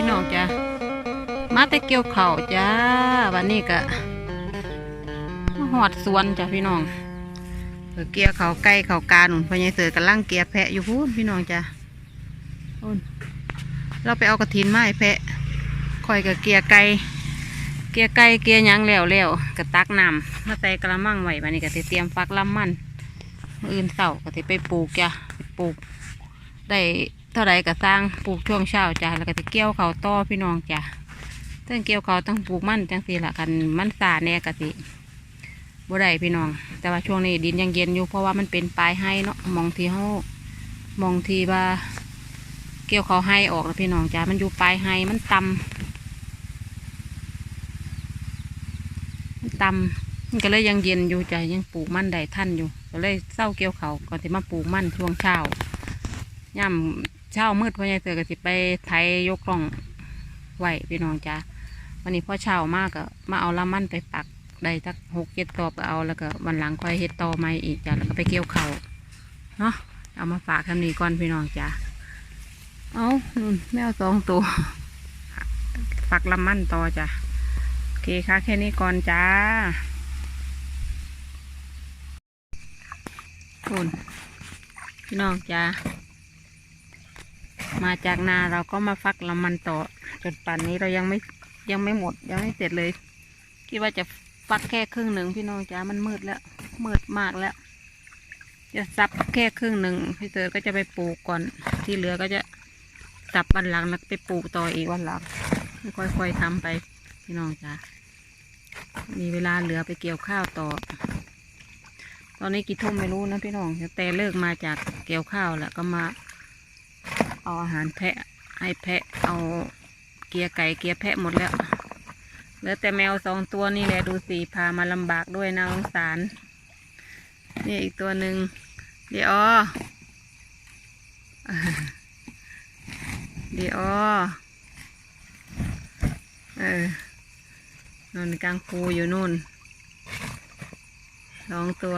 ี่น้องจ้ะมาแต่เกี่ยวเข่าจ้าวันนี้ก็หอดสวนจ้ะพี่น้องเกี่ยวเขาวไก่เขากาหนุนพญายเสือกำลังเกี่ยแพะอยู่พูนพี่น้องจ้ะเราไปเอากระถินไม้แพะคอยกับเกี่ยไก่เกี่ยไก่เกี่ยหยังแล้วแล้วกระตักน้ำมาใส่กระมังไว้วันนี้ก็สิเตรียมฟักลำมันอื่นเสาก็สิไปปลูกจ้ะปลูกได้ เท่าไรก็สร้างปลูกช่วงเช้าจ้ะแล้วก็จะเกี่ยวเขาต่อพี่น้องจ้ะตั้งเกี่ยวเขาตั้งปลูกมันจังสีละกันมันสาแน่กะสิบ่ได้พี่น้อง แต่ว่าช่วงนี้ดินยังเย็นอยู่เพราะว่ามันเป็นปลายให้เนาะมองทีเฮามองทีว่า เกี่ยวเขาให้ออกแล้วพี่น้องจ้ะมันอยู่ปลายให้มันต่ำมันต่ำมันก็เลยยังเย็นอยู่จ้ะยังปลูกมันได้ท่านอยู่ ก็เลยเศร้าเกี่ยวเขาก่อนที่มาปลูกมันช่วงเช้าย่ำ เช้ามืดพ่อใหญ่เสือก็สิไปไถยกล่องไหวพี่น้องจ้าวันนี้พ่อเช้ามากก็มาเอาละมั่นไปปักได้สักหกเจ็ดตอบก็เอาแล้วก็วันหลังค่อยเฮ็ดต่อใหม่อีกจ้าแล้วก็ไปเกี่ยวเขาเนาะเอามาฝากทำนี้ก่อนพี่น้องจ้าเอานู่นแมวสองตัวปักละมั่นต่อจ้าโอเคค่ะแค่นี้ก่อนจ้าคุณพี่น้องจ้า มาจากนาเราก็มาฟักละมันต่อจนป่านนี้เรายังไม่ยังไม่หมด ยังไม่เสร็จเลย คิดว่าจะฟักแค่ครึ่งหนึ่งพี่น้องจ๋ามันมืดแล้วมืดมากแล้ว จะซับแค่ครึ่งหนึ่งพี่เตอก็จะไปปลูกก่อนที่เหลือก็จะสับวันหลังแล้วไปปลูกต่ออีกวันหลังค่อยๆทำไป พี่น้องจ๋ามีเวลาเหลือไปเกี่ยวข้าวต่อ ตอนนี้กี่ทุ่มไม่รู้นะพี่น้องแต่เลิกมาจากเกี่ยวข้าวแล้วก็มา เอาอาหารแพะให้แพะเอาเกียร์ไก่เกียร์แพะหมดแล้วเหลือแต่แมวสองตัวนี่แหละดูสิพามาลำบากด้วยนะสงสารนี่อีกตัวหนึ่งเดี๋ยวเดี๋ยวเออนู่นกลางคูอยู่นู่นสองตัว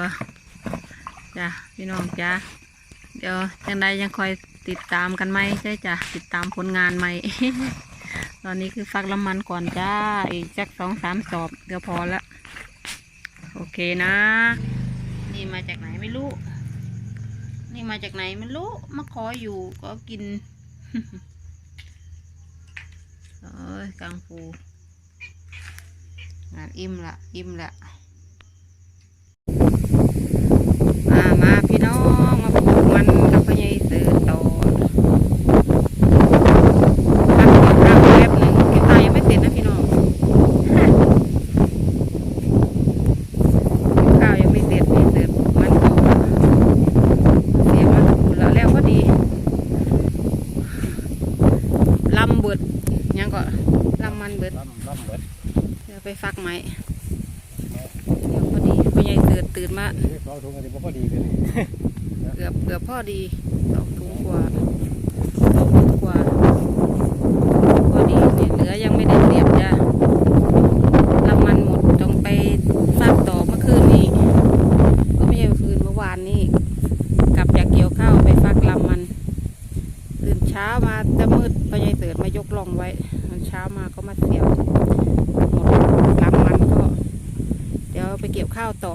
จ้ะพี่น้องจ้ะเดี๋ยวจังใดยังคอย ติดตามกันไหมใช่จ้ะติดตามผลงานไหม ตอนนี้คือฟักละมันก่อนจ้า อีกจักสองสามสอบเดี๋ยวพอละ โอเคนะ นี่มาจากไหนไม่รู้ นี่มาจากไหนไม่รู้ มาขออยู่ก็กินเอ้ยกังฟูงานอิ่มละอิ่มละ มามาพี่น้องมาปลูกมันกับพ่อใหญ่เสือโตพักก่อนพักแป๊บหนึ่งเก็บตายังไม่เสร็จนะพี่น้องข้าวยังไม่เสร็จพี่เสือปลูกมันโตเสียมันปลูกแล้วแล้วก็ดีลำเบิด ยังก็ลำมันเบิดล่ำล่ำเบิดเดี๋ยวไปฟักไหมเดี๋ยวพอดีพ่อใหญ่เสือตื่นมานี่สองถุงอันนี้บ่พอดีเลยเกือบเกือบพอดีสองถุงกว่าสองถุงกว่าพอดีเนี่ยเหลือยังไม่ได้เสียบจ้ะลำมันหมดต้องไปฟากต่อเมื่อคืนนี้ ก็ไม่ใช่เมื่อคืนเมื่อวานนี้ กลับจากเกี่ยวข้าวไปฟักลำมัน ตื่นเช้ามาจะมืดพอยายเติดมายกล่ องไว้ตอนเช้ามาก็มาเสียบหมดลำมันก็ เดี๋ยวไปเกี่ยวข้าวต่อ